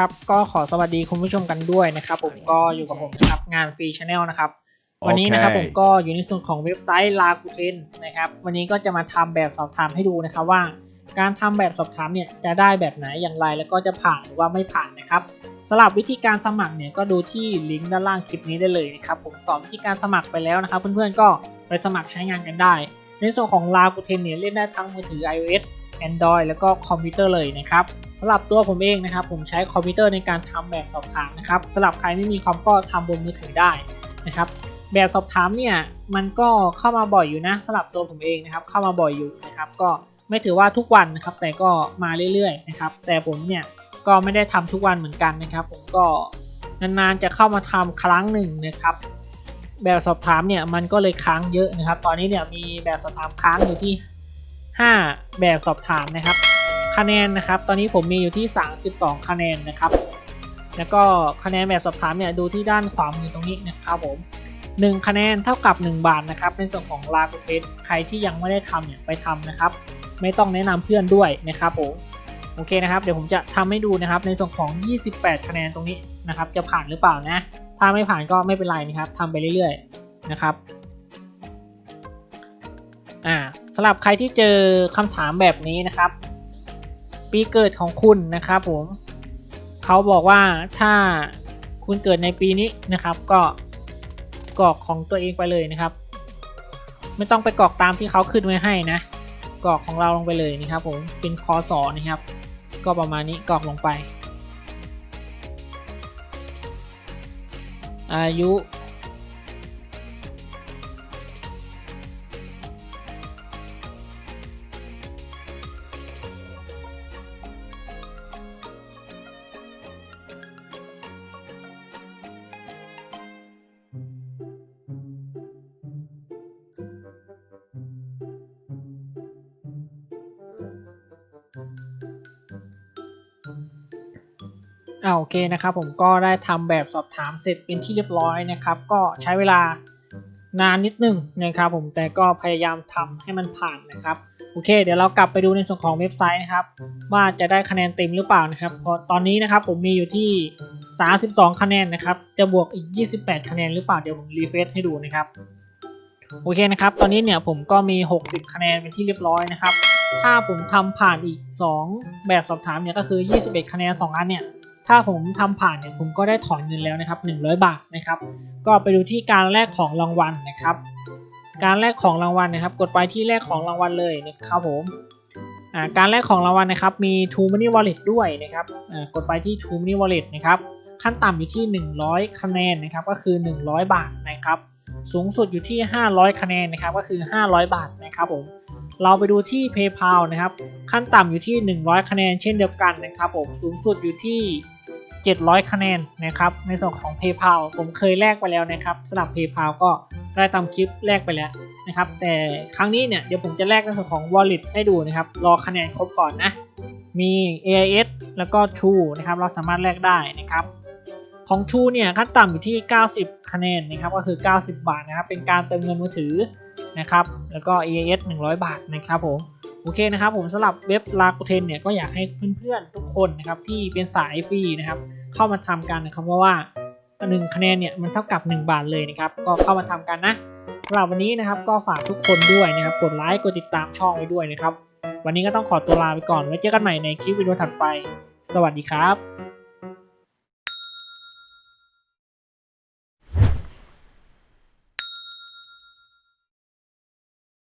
นะครับ ก็ขอสวัสดีคุณผู้ชมกันด้วยนะครับ ผมก็อยู่กับผมนะครับงานฟรีชาแนลนะครับ วันนี้นะครับโอเคผมก็อยู่ในส่วนของเว็บไซต์ลาคูเทนนะครับ วันนี้ก็จะมาทำแบบสอบถามให้ดูนะครับว่า การทำแบบสอบถามเนี่ยจะได้แบบไหนอย่างไรแล้วก็จะผ่านหรือว่าไม่ผ่านนะครับสำหรับวิธีการสมัครเนี่ยก็ดูที่ลิงก์ด้านล่างคลิปนี้ได้เลยนะครับผมสอนวิธีการสมัครไปแล้วนะครับ เพื่อนๆก็ไปสมัครใช้งานกันได้ ในส่วนของลาคูเทนเนี่ยเล่นได้ทั้งมือถือ iOS Android แล้วก็คอมพิวเตอร์เลยนะครับ สำหรับตัวผมเองนะครับ ผมใช้คอมพิวเตอร์ในการทำแบบสอบถามนะครับสำหรับใครไม่มีคอมก็ทำบนมือถือได้นะครับ แบบสอบถามเนี่ยมันก็เข้ามาบ่อยอยู่นะสำหรับตัวผมเองนะครับ เข้ามาบ่อยอยู่นะครับ ก็ไม่ถือว่าทุกวันนะครับ แต่ก็มาเรื่อยๆนะครับ แต่ผมเนี่ยก็ไม่ได้ทำทุกวันเหมือนกันนะครับ ผมก็นานๆจะเข้ามาทำครั้งหนึ่งนะครับ แบบสอบถามเนี่ยมันก็เลยค้างเยอะนะครับ ตอนนี้เนี่ยมีแบบสอบถามค้างอยู่ที่ 5 แบบสอบถามนะครับ คะแนนนะครับ ตอนนี้ผมมีอยู่ที่ 32 คะแนนนะครับ แล้วก็คะแนนแบบสอบถามเนี่ยดูที่ด้านขวามือตรงนี้นะครับผม1คะแนนเท่ากับ 1 บาทนะครับในส่วนของลาโกเ s ใครที่ยังไม่ได้ทำเนี่ยไปทำนะครับ ไม่ต้องแนะนำเพื่อนด้วยนะครับผมโอเคนะครับเดี๋ยวผมจะทำให้ดูนะครับในส่วนของ 28 คะแนนตรงนี้นะครับ จะผ่านหรือเปล่านะ ถ้าไม่ผ่านก็ไม่เป็นไรนะครับทำไปเรื่อยๆนะครับอ่าสำหรับใครที่เจอคำถามแบบนี้นะครับ ปีเกิดของคุณนะครับผมเขาบอกว่าถ้าคุณเกิดในปีนี้นะครับ ก็กรอกของตัวเองไปเลยนะครับ ไม่ต้องไปกรอกตามที่เขาขึ้นไว้ให้นะกรอกของเราลงไปเลยนะครับ ผมเป็นคอสอนะครับ ก็ประมาณนี้กรอกลงไป อายุ อ่าโอเคนะครับผมก็ได้ทำแบบสอบถามเสร็จเป็นที่เรียบร้อยนะครับ ก็ใช้เวลานานนิดนึงนะครับผมแต่ก็พยายามทำให้มันผ่านนะครับโอเค เดี๋ยวเรากลับไปดูในส่วนของเว็บไซต์นะครับ ว่าจะได้คะแนนเต็มหรือเปล่านะครับเพราะตอนนี้นะครับผมมีอยู่ที่ 32 คะแนนนะครับ จะบวกอีก 28 คะแนนหรือเปล่าเดี๋ยวผมรีเฟซให้ดูนะครับโอเคนะครับ ตอนนี้เนี่ยผมก็มี 60 คะแนนเป็นที่เรียบร้อยนะครับ ถ้าผมทำผ่านอีก 2 แบบสอบถามเนี่ยก็คือ 21 คะแนน 2 อันเนี่ย ถ้าผมทำผ่านเนี่ยผมก็ได้ถอนเงินแล้วนะครับ100 บาทนะครับ ก็ไปดูที่การแลกของรางวัลนะครับ การแลกของรางวัลนะครับ กดไปที่แลกของรางวัลเลยนะครับผมอ่าการแลกของรางวัลนะครับมี True Money Wallet ด้วยนะครับอ่ากดไปที่ True Money Wallet นะครับขั้นต่ำอยู่ที่ 100 คะแนนนะครับก็คือ 100 บาทนะครับ สูงสุดอยู่ที่ 500 คะแนนนะครับก็คือ 500 บาทนะครับผมเราไปดูที่ PayPal นะครับ ขั้นต่ำอยู่ที่ 100 คะแนนเช่นเดียวกันนะครับผมสูงสุดอยู่ที่ 700 คะแนนนะครับ ในส่วนของ PayPal ผมเคยแลกไปแล้วนะครับสำหรับ PayPal ก็ได้ตามคลิปแลกไปแล้วนะครับ แต่ครั้งนี้เนี่ยเดี๋ยวผมจะแลกในส่วนของ Wallet ให้ดูนะครับ รอคะแนนครบก่อนนะ มี AIS แล้วก็ True นะครับ เราสามารถแลกได้นะครับ ของ True เนี่ยขั้นต่ำอยู่ที่ 90 คะแนนนะครับ ก็คือ 90 บาทนะครับ เป็นการเติมเงินมือถือนะครับ แล้วก็ AIS 100 บาทนะครับผม โอเคนะครับผมสำหรับเว็บลา u เทนเนี่ยก็อยากให้เพื่อนๆทุกคนนะครับที่เป็นสายฟรีนะครับเข้ามาทำกันนะครับเพราะว่าหนึ่งคะแนนเนี่ยมันเท่ากับ 1 บาทเลยนะครับก็เข้ามาทำกันนะสำหรับวันนี้นะครับก็ฝากทุกคนด้วยนะครับกดไลค์กดติดตามช่องไว้ด้วยนะครับวันนี้ก็ต้องขอตัวลาไปก่อนไว้เจอกันใหม่ในคลิปวิดีโอถัดไป สวัสดีครับ